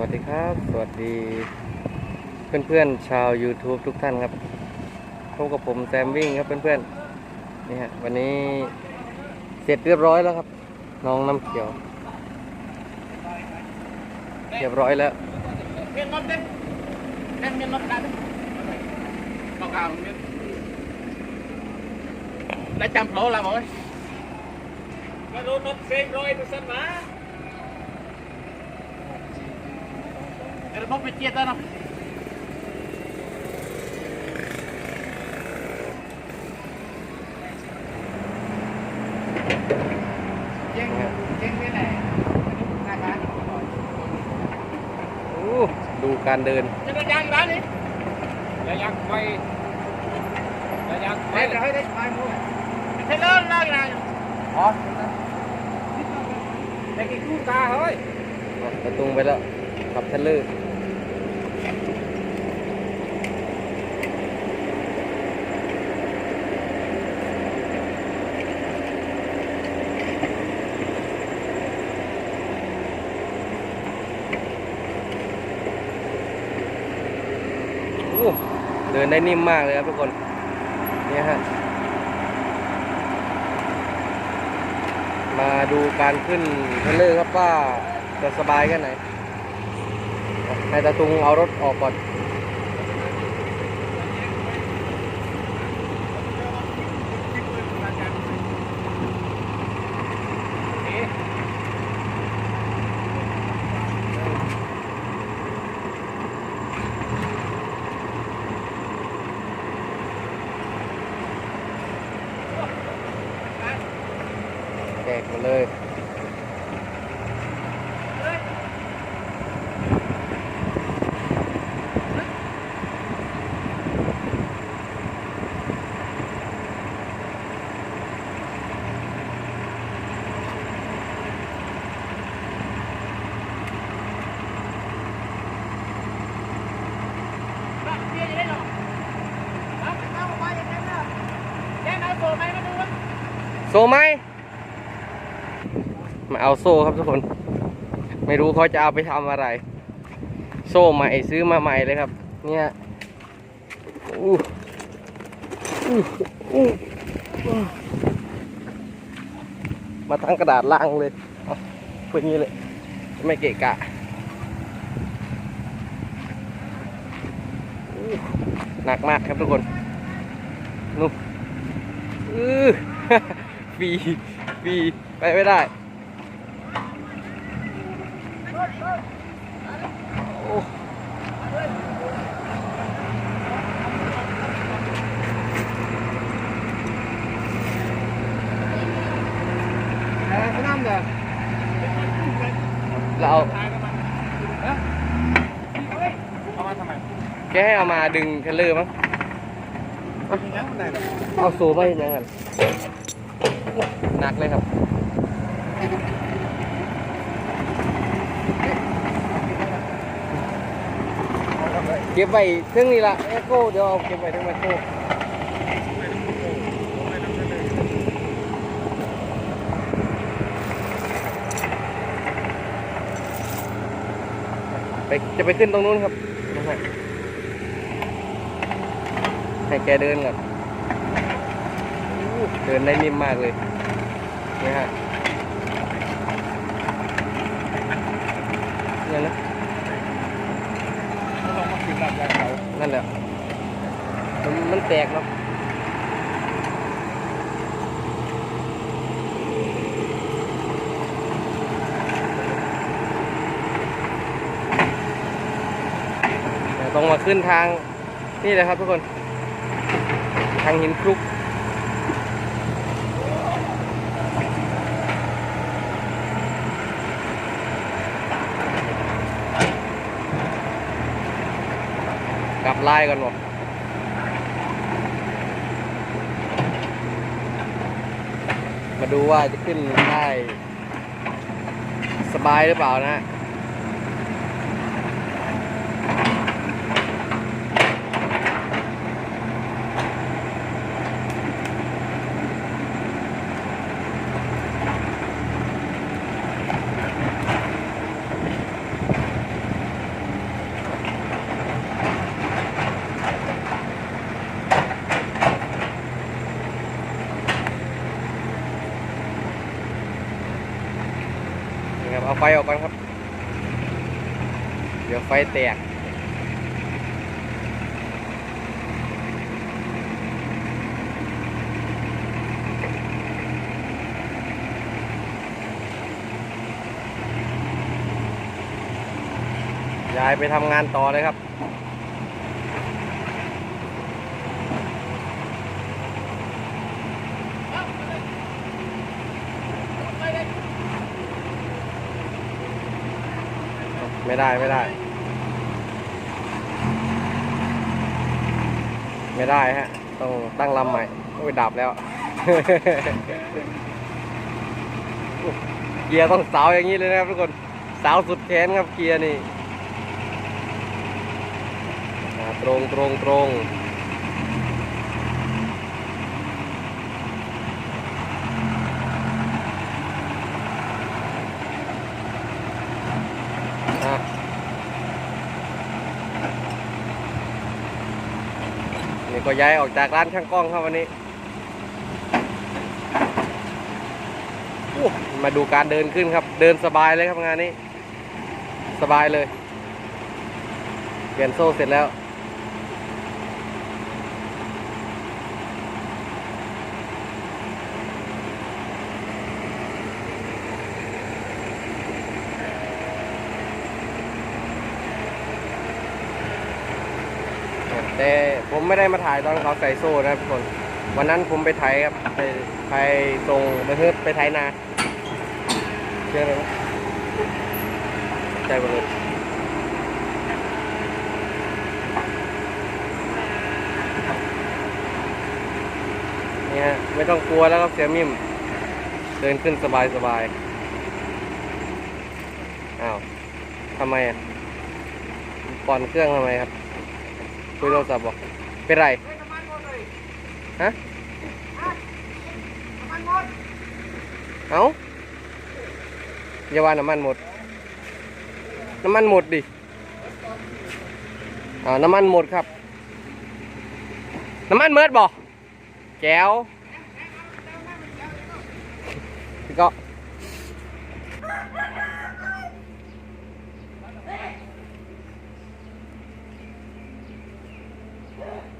วัสดีครับ สวัสดี เพื่อนๆชาว YouTube ทุกท่านครับพบกับผมแซมวิ่งครับเพื่อนๆนี่ฮะวันนี้เสร็จเรียบร้อยแล้วครับ น้องน้ำเขียว เรียบร้อยแล้วได้จำโผล่ละมั้ยไม่รู้นกเซ็งรอยเปอร์เนต์นะ trên cái này. Hai bán. โอ้ดูการเดิน Cho nó dang bán đi. ระยะไประยะไฟ Đây rồi đấy, mai mua. Thế lớn lên này. Hả? แต่กี่คู่ตาเฮ้ยออกประตูไปแล้วขับเทรลเลอร์โอ้ เดินได้นิ่มมากเลยครับทุกคนเนี่ยฮะมาดูการขึ้นเทรลเลอร์ครับว่าจะสบายแค่ไหนให้ตาตุงเอารถออกก่อน หมดเลย Bạn kia như thế nào? Đó, cái tao mà quay như thế nào? Cái nói cổ mày mà đúng không? โซ่ไหมมา เอาโซ่ครับทุกคน ไม่รู้เขาจะเอาไปทำอะไร โซ่ใหม่ซื้อมาใหม่เลยครับ เนี่ยอู้อู้อู้มาทั้งกระดาษล่างเลยเอาเป็นอย่างนี้เลย ไม่เกะกะหนักมากครับทุกคนนู่นอือฟีฟีไปไม่ได้ Ờ, cái năm rồi. เราเอา Hả? Ôi, เอามาทำไมแกให้เอามาดึงเทรลเลอร์มั้ง nhắn cái này rồi. เอาโซ่มาเห็นยังไงหนักเลยครับเก็บไว้เครื่องนี้ละแอโก้เดี๋ยวเอาเก็บไว้ทั้งแอโก้ ไปจะไปขึ้นตรงนู้นครับนะฮะให้แกเดินก่อนเดินได้นิ่มมากเลยนี่ฮะเนี่ยนะเขางนั้นนั่นแหละมันมันแตกเนาะ เดี๋ยวต้องมาขึ้นทาง นี่เลยครับทุกคน ทางหินคลุก กลับไล่กันหมดมาดูว่าจะขึ้นได้สบายหรือเปล่านะ อาไฟออกก่อนครับ เดี๋ยวไฟแตกยายไปทำงานต่อเลยครับ ไม่ได้ไม่ได้ ไม่ได้ฮะ ต้องตั้งลำใหม่ต้องไปดับแล้ว เกียร์ต้องสาวอย่างนี้เลยนะครับทุกคนสาวสุดแขนครับเกียร์นี่ตรงตรงตรง ก็ย้ายออกจากร้านช่างกล้องครับวันนี้ มาดูการเดินขึ้นครับ เดินสบายเลยครับงานนี้ สบายเลย เปลี่ยนโซ่เสร็จแล้ว แต่ผมไม่ได้มาถ่ายตอนเขาใส่โซ่นะครับทุกคน วันนั้นผมไปไถครับ ไปไปส่งมาเฮิร์ตไปไถนาเชื่อไหมวะใจหมดเลยนี่ฮะไม่ต้องกลัวแล้วครับเสียมิมเดินขึ้นสบายสบายอ้าวทำไมอะปอนเครื่องทำไมครับ คุยโทรศัพท์บอกเป็นไรเฮ้ยน้ำมันหมดเลยฮะน้ำมันหมดเอาอย่าว่าน้ำมันหมด น้ำมันหมดดิอ่าน้ำมันหมดครับ น้ำมันเมิดบอกแก้ว Yeah.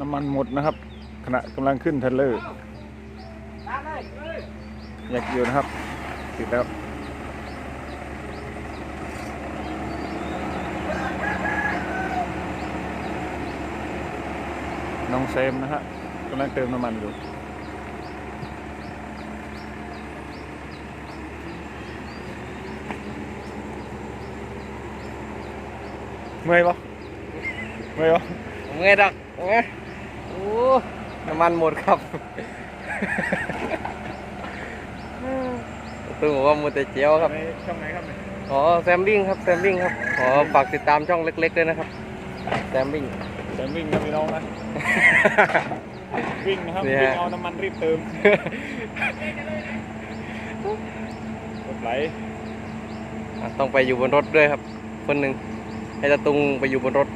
น้ำมันหมดนะครับ ขณะกำลังขึ้นเทเลอร์อยากอยู่นะครับ ติดแล้วน้องเซมนะฮะกำลังเติมน้ำมันอยู่เมื่อยปะเมื่อยปะผมไงดักไงโอ้ น้ำมันหมดครับตึงบอกว่ามูแต่เจียวครับในช่องไหนครับเนี่ยอ๋อแซมบิ้งครับแซมบิ้งครับ ขอฝากติดตามช่องเล็กๆด้วยนะครับแซมบิ้งเดินวิ่งนะพี่น้องนะวิ่งนะครับนี่วิ่ฮะงเอาน้ำมันรีบเติมกดไหลอะต้องไปอยู่บนรถด้วยครับ คนหนึ่งให้ตาตุงไปอยู่บนรถ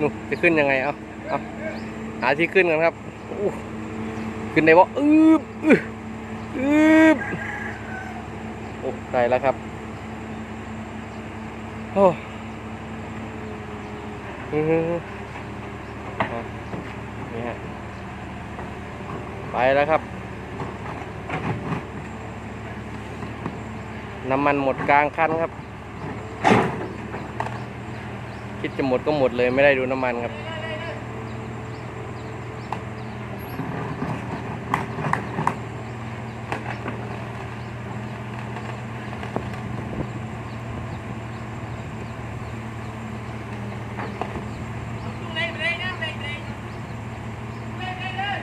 นู่นจะขึ้นยังไงเอาเอา หาที่ขึ้นกันครับขึ้นได้บ่อืบอืบอืบโอ้ได้แล้วครับโอ้นี่ฮะไปแล้วครับ น้ำมันหมดกลางคันครับ คิดจะหมดก็หมดเลยไม่ได้ดูน้ำมันครับ เร่งเร่งนะเร่งเร่งเร่งเร่งเลย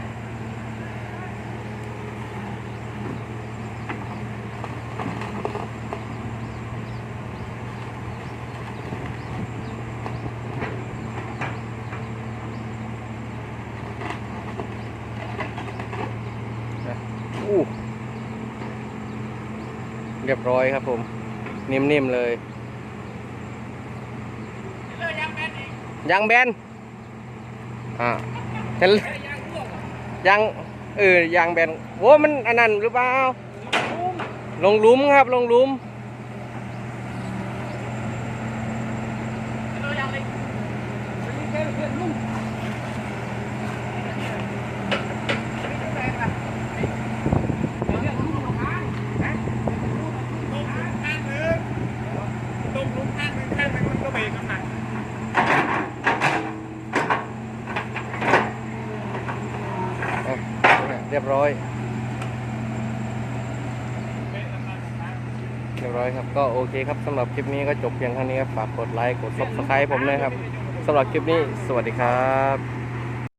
เรียบร้อยครับผม นิ่มๆเลยเลือยางแบนอีกยางแบนอ่าเห็นยางเออยางแบนโว้มันอันนั้นหรือเปล่าลงลุมครับลงลุม เลือยางเล็กตรงลุมข้างหนึ่งข้างหนึ่งมันก็ เบรกน้ำหนักอะเนี่ยเรียบร้อย เรียบร้อยครับ ก็โอเคครับสำหรับคลิปนี้ก็จบเพียงเท่านี้ครับฝากกดไลค์ กด subscribe ผมเลยครับสำหรับคลิปนี้ สวัสดีครับ